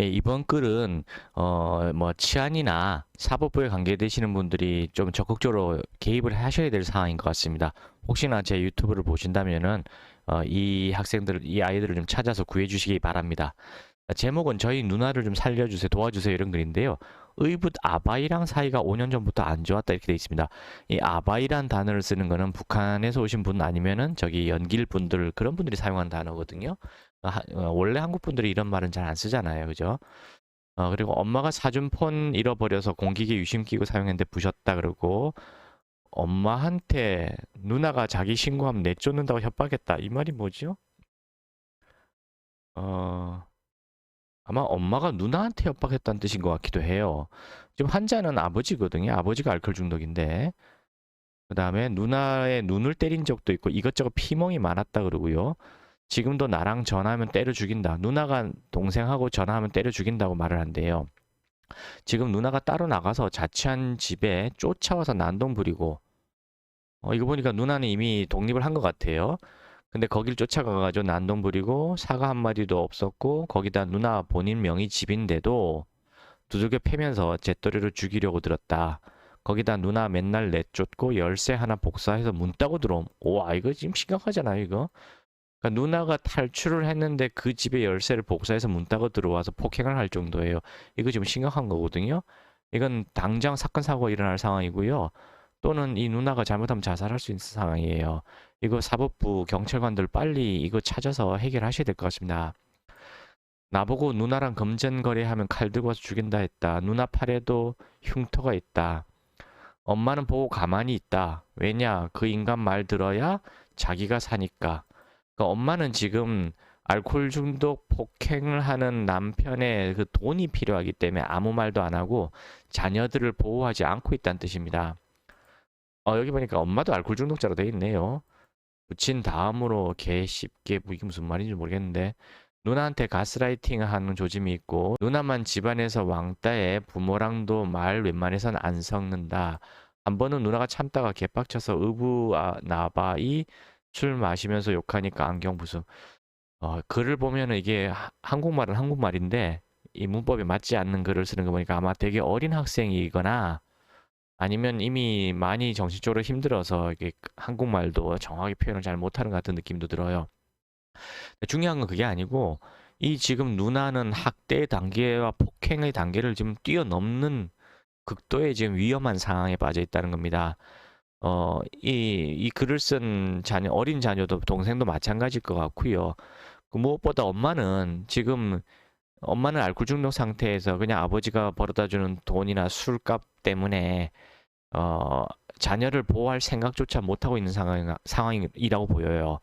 예, 이번 글은 어, 뭐 치안이나 사법부에 관계되시는 분들이 좀 적극적으로 개입을 하셔야 될 상황인 것 같습니다. 혹시나 제 유튜브를 보신다면은 어, 이 학생들, 이 아이들을 좀 찾아서 구해 주시기 바랍니다. 제목은 저희 누나를 좀 살려주세요, 도와주세요 이런 글인데요. 의붓 아바이랑 사이가 5년 전부터 안 좋았다 이렇게 돼 있습니다. 이 아바이란 단어를 쓰는 거는 북한에서 오신 분 아니면은 저기 연길 분들 그런 분들이 사용한 단어거든요. 하- 어, 원래 한국 분들이 이런 말은 잘 안 쓰잖아요, 그죠? 어, 그리고 엄마가 사준 폰 잃어버려서 공기계 유심 끼고 사용했는데 부셨다 그러고 엄마한테 누나가 자기 신고하면 내쫓는다고 협박했다. 이 말이 뭐죠? 어, 아마 엄마가 누나한테 협박했다는 뜻인 것 같기도 해요. 지금 환자는 아버지거든요. 아버지가 알코올 중독인데. 그 다음에 누나의 눈을 때린 적도 있고 이것저것 피멍이 많았다 그러고요. 지금도 나랑 전화하면 때려 죽인다. 누나가 동생하고 전화하면 때려 죽인다고 말을 한대요. 지금 누나가 따로 나가서 자취한 집에 쫓아와서 난동 부리고 어, 이거 보니까 누나는 이미 독립을 한 것 같아요. 근데 거길 쫓아가가지고 난동 부리고 사과 한 마디도 없었고 거기다 누나 본인 명의 집인데도 두들겨 패면서 잿더리로 죽이려고 들었다. 거기다 누나 맨날 내쫓고 열쇠 하나 복사해서 문 따고 들어옴. 와 이거 지금 심각하잖아요 이거. 그러니까 누나가 탈출을 했는데 그 집에 열쇠를 복사해서 문 따고 들어와서 폭행을 할 정도예요. 이거 지금 심각한 거거든요. 이건 당장 사건 사고가 일어날 상황이고요. 또는 이 누나가 잘못하면 자살할 수 있는 상황이에요. 이거 사법부 경찰관들 빨리 이거 찾아서 해결하셔야 될 것 같습니다. 나보고 누나랑 금전거래하면 칼 들고 와서 죽인다 했다. 누나 팔에도 흉터가 있다. 엄마는 보고 가만히 있다. 왜냐? 그 인간 말 들어야 자기가 사니까. 그러니까 엄마는 지금 알코올 중독 폭행을 하는 남편의 그 돈이 필요하기 때문에 아무 말도 안 하고 자녀들을 보호하지 않고 있다는 뜻입니다. 어, 여기 보니까 엄마도 알코올 중독자로 돼 있네요. 붙인 다음으로 개 씹게 뭐 이게 무슨 말인지 모르겠는데 누나한테 가스라이팅 하는 조짐이 있고 누나만 집안에서 왕따에 부모랑도 말 웬만해선 안 섞는다. 한 번은 누나가 참다가 개빡쳐서 의부 아, 나바이 술 마시면서 욕하니까 안경 부수. 어, 글을 보면은 이게 하- 한국말은 한국말인데 이 문법에 맞지 않는 글을 쓰는 거 보니까 아마 되게 어린 학생이거나 아니면 이미 많이 정신적으로 힘들어서 이게 한국말도 정확히 표현을 잘 못하는 것 같은 느낌도 들어요. 중요한 건 그게 아니고 이 지금 누나는 학대 단계와 폭행의 단계를 지금 뛰어넘는 극도의 지금 위험한 상황에 빠져 있다는 겁니다. 어, 이, 이 글을 쓴 자녀, 어린 자녀도 동생도 마찬가지일 것 같고요. 그 무엇보다 엄마는 지금 엄마는 알코올 중독 상태에서 그냥 아버지가 벌어다 주는 돈이나 술값 때문에 어, 자녀를 보호할 생각조차 못하고 있는 상황, 상황이라고 보여요.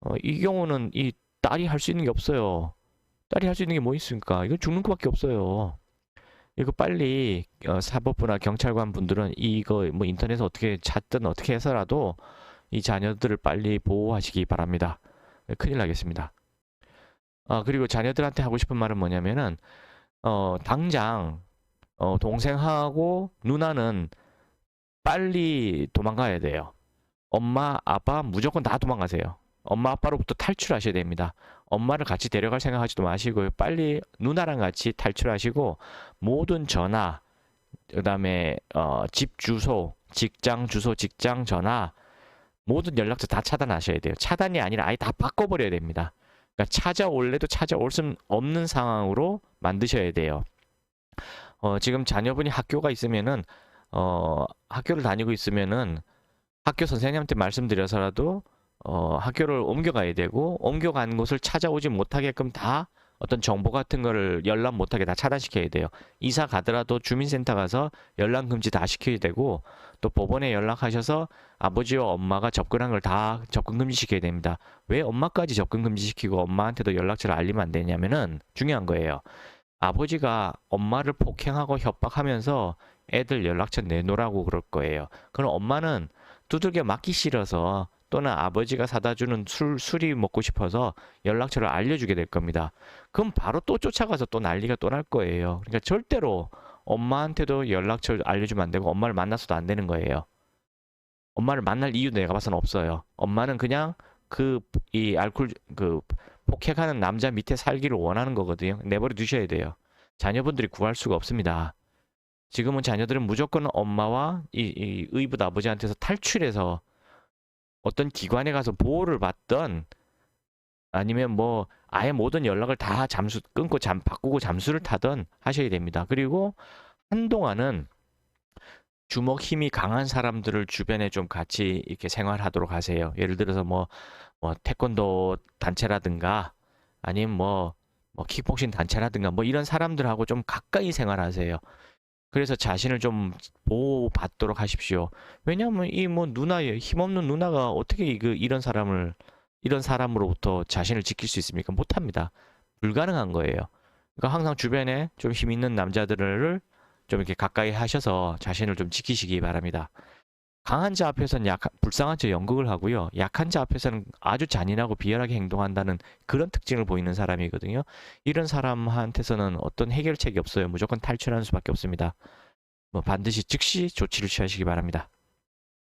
어, 이 경우는 이 딸이 할 수 있는 게 없어요. 딸이 할 수 있는 게 뭐 있습니까? 이거 죽는 것밖에 없어요. 이거 빨리 어, 사법부나 경찰관 분들은 이거 뭐 인터넷에 어떻게 찾든 어떻게 해서라도 이 자녀들을 빨리 보호하시기 바랍니다. 네, 큰일 나겠습니다. 아, 그리고 자녀들한테 하고 싶은 말은 뭐냐면은 어, 당장 어, 동생하고 누나는 빨리 도망가야 돼요. 엄마, 아빠 무조건 다 도망가세요. 엄마, 아빠로부터 탈출하셔야 됩니다. 엄마를 같이 데려갈 생각하지도 마시고요. 빨리 누나랑 같이 탈출하시고 모든 전화, 그 다음에 어, 집 주소, 직장 주소, 직장 전화 모든 연락처 다 차단하셔야 돼요. 차단이 아니라 아예 다 바꿔버려야 됩니다. 그러니까 찾아올래도 찾아올 수 없는 상황으로 만드셔야 돼요. 어, 지금 자녀분이 학교가 있으면은 어, 학교를 다니고 있으면은 학교 선생님한테 말씀드려서라도 어, 학교를 옮겨가야 되고 옮겨간 곳을 찾아오지 못하게끔 다 어떤 정보 같은 거를 연락 못하게 다 차단시켜야 돼요. 이사 가더라도 주민센터 가서 연락 금지 다 시켜야 되고 또 법원에 연락하셔서 아버지와 엄마가 접근한 걸 다 접근 금지 시켜야 됩니다. 왜 엄마까지 접근 금지 시키고 엄마한테도 연락처를 알리면 안 되냐면은 중요한 거예요. 아버지가 엄마를 폭행하고 협박하면서 애들 연락처 내놓으라고 그럴 거예요. 그럼 엄마는 두들겨 맞기 싫어서 또는 아버지가 사다 주는 술, 술이 먹고 싶어서 연락처를 알려주게 될 겁니다. 그럼 바로 또 쫓아가서 또 난리가 또 날 거예요. 그러니까 절대로 엄마한테도 연락처를 알려주면 안 되고 엄마를 만나서도 안 되는 거예요. 엄마를 만날 이유도 내가 봐서는 없어요. 엄마는 그냥 그 이 알코올 그 폭행하는 남자 밑에 살기를 원하는 거거든요. 내버려 두셔야 돼요. 자녀분들이 구할 수가 없습니다. 지금은 자녀들은 무조건 엄마와 이, 이 의붓 아버지한테서 탈출해서 어떤 기관에 가서 보호를 받던 아니면 뭐 아예 모든 연락을 다 잠수 끊고 잠 바꾸고 잠수를 타던 하셔야 됩니다. 그리고 한동안은 주먹 힘이 강한 사람들을 주변에 좀 같이 이렇게 생활하도록 하세요. 예를 들어서 뭐, 뭐 태권도 단체라든가 아니면 뭐, 뭐 킥복싱 단체라든가 뭐 이런 사람들하고 좀 가까이 생활하세요. 그래서 자신을 좀 보호받도록 하십시오. 왜냐하면 이 뭐 누나 힘없는 누나가 어떻게 이- 그 이런 사람을 이런 사람으로부터 자신을 지킬 수 있습니까? 못합니다. 불가능한 거예요. 그러니까 항상 주변에 좀 힘 있는 남자들을 좀 이렇게 가까이 하셔서 자신을 좀 지키시기 바랍니다. 강한 자 앞에서는 약 불쌍한 척 연극을 하고요. 약한 자 앞에서는 아주 잔인하고 비열하게 행동한다는 그런 특징을 보이는 사람이거든요. 이런 사람한테서는 어떤 해결책이 없어요. 무조건 탈출하는 수밖에 없습니다. 뭐 반드시 즉시 조치를 취하시기 바랍니다.